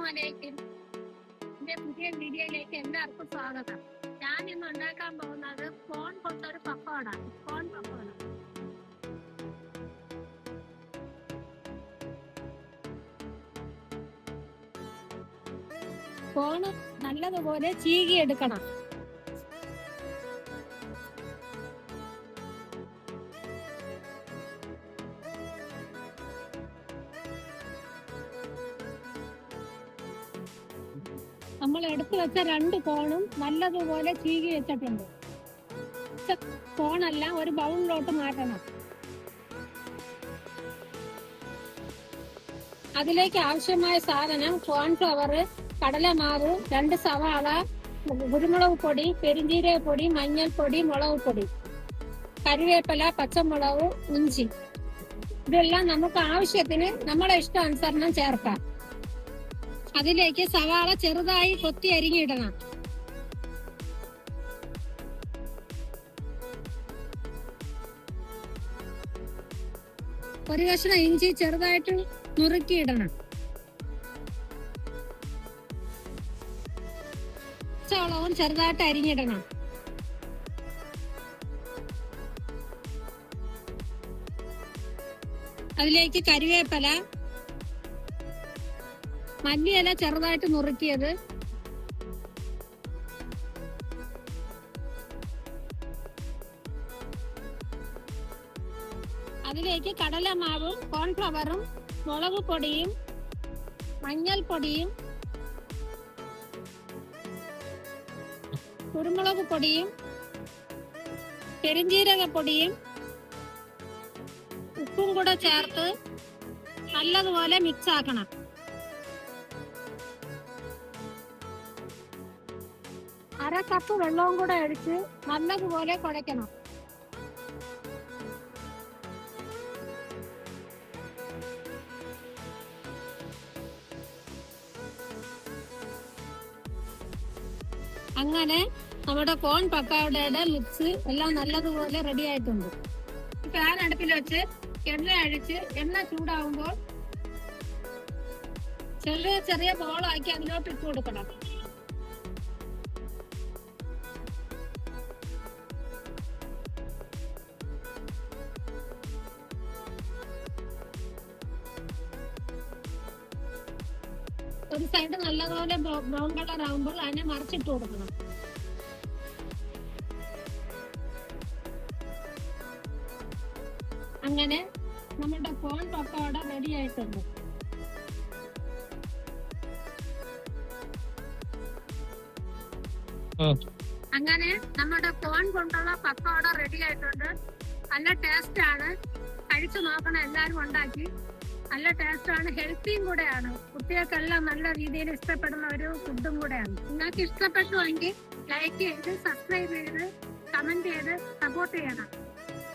അസ്സലാമലൈക്കും എന്റെ പുതിയ വീഡിയോയിലേക്ക് എല്ലാവർക്കും സ്വാഗതം. ഞാൻ ഇന്ന് ഉണ്ടാക്കാൻ പോകുന്നത് കോൺ കൊണ്ടൊരു പക്കോടാണ്. കോൺ പക്കോട. കോണ് നല്ലതുപോലെ ചീകി നമ്മൾ എടുത്തു വെച്ച രണ്ട് കോണും നല്ലതുപോലെ ചീകി വെച്ചിട്ടുണ്ട്. കോണല്ല ഒരു ബൗളിലോട്ട് മാറ്റണം. അതിലേക്ക് ആവശ്യമായ സാധനം കോൺഫ്ലവർ കടലമാവ് രണ്ട് സവാള കുരുമുളക് പൊടി പെരിഞ്ചീരക പൊടി മഞ്ഞൾപ്പൊടി മുളക് പൊടി കരുവേപ്പില പച്ചമുളക് ഇഞ്ചി. ഇതെല്ലാം നമുക്ക് ആവശ്യത്തിന് നമ്മളെ ഇഷ്ടം അനുസരണം ചേർക്കാം. അതിലേക്ക് സവാള ചെറുതായി കൊത്തി അരിഞ്ഞിടണം. ഒരു കഷ്ണം ഇഞ്ചി ചെറുതായിട്ട് നുറുക്കിയിടണം. പച്ചവളവും ചെറുതായിട്ട് അരിഞ്ഞിടണം. അതിലേക്ക് കരിവേപ്പില മല്ലിയില ചെറുതായിട്ട് നുറുക്കിയത്. അതിലേക്ക് കടലമാവും കോൺഫ്ലവറും മുളക് പൊടിയും മഞ്ഞൾപ്പൊടിയും കുരുമുളക് പൊടിയും പെരിഞ്ജീരക പൊടിയും ഉപ്പും കൂടെ ചേർത്ത് നല്ലതുപോലെ മിക്സ് ആക്കണം. അര കപ്പ് വെള്ളവും കൂടെ ഒഴിച്ച് നല്ലതുപോലെ കുഴയ്ക്കണം. അങ്ങനെ നമ്മുടെ കോൺ പക്കാവടയുടെ മിക്സ് എല്ലാം നല്ലതുപോലെ റെഡി ആയിട്ടുണ്ട്. പാൻ അടുപ്പിൽ വെച്ച് എണ്ണ അഴിച്ച് എണ്ണ ചൂടാവുമ്പോൾ ചെറിയ ചെറിയ ബോളാക്കി അതിലോട്ട് ഇട്ട് കൊടുക്കണം. ഒരു സൈഡ് നല്ലതുപോലെ ബ്രൗൺ കളർ ആകുമ്പോൾ അതിനെ മറിച്ചിട്ട് കൊടുക്കണം. അങ്ങനെ നമ്മുടെ കോൺ പക്കോട റെഡി ആയിട്ടുണ്ട്. അങ്ങനെ നമ്മുടെ കോൺ കൊണ്ടുള്ള പക്കോട റെഡി ആയിട്ടുണ്ട്. നല്ല ടേസ്റ്റ് ആണ്. കഴിച്ചു നോക്കണം എല്ലാരും ഉണ്ടാക്കി. നല്ല ടേസ്റ്റ് ആണ് ഹെൽത്തിയും കൂടെയാണ്. കുട്ടികൾക്കെല്ലാം നല്ല രീതിയിൽ ഇഷ്ടപ്പെടുന്ന ഒരു ഫുഡും കൂടെയാണ്. നിങ്ങൾക്ക് ഇഷ്ടപ്പെട്ടുവെങ്കിൽ ലൈക്ക് ചെയ്ത് സബ്സ്ക്രൈബ് ചെയ്ത് കമന്റ് ചെയ്ത് സപ്പോർട്ട് ചെയ്യണം.